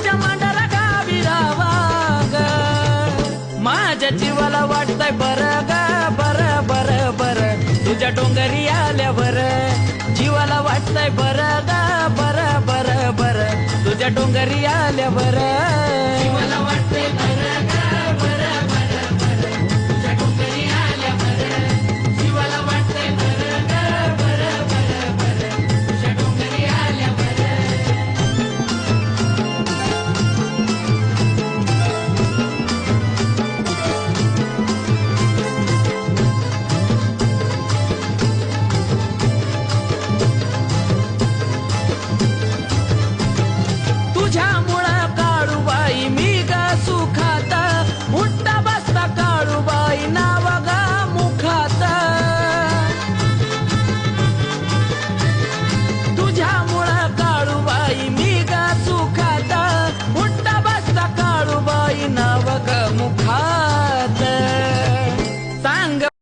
तुझ्या मांडाला गावी रावा माझ्या जीवाला वाटतंय बरं ग बरं बरं बरं. तुझ्या डोंगरी आल्यावर जीवाला वाटतंय बरं ग बरं बरं बरं. तुझ्या डोंगरी आल्यावर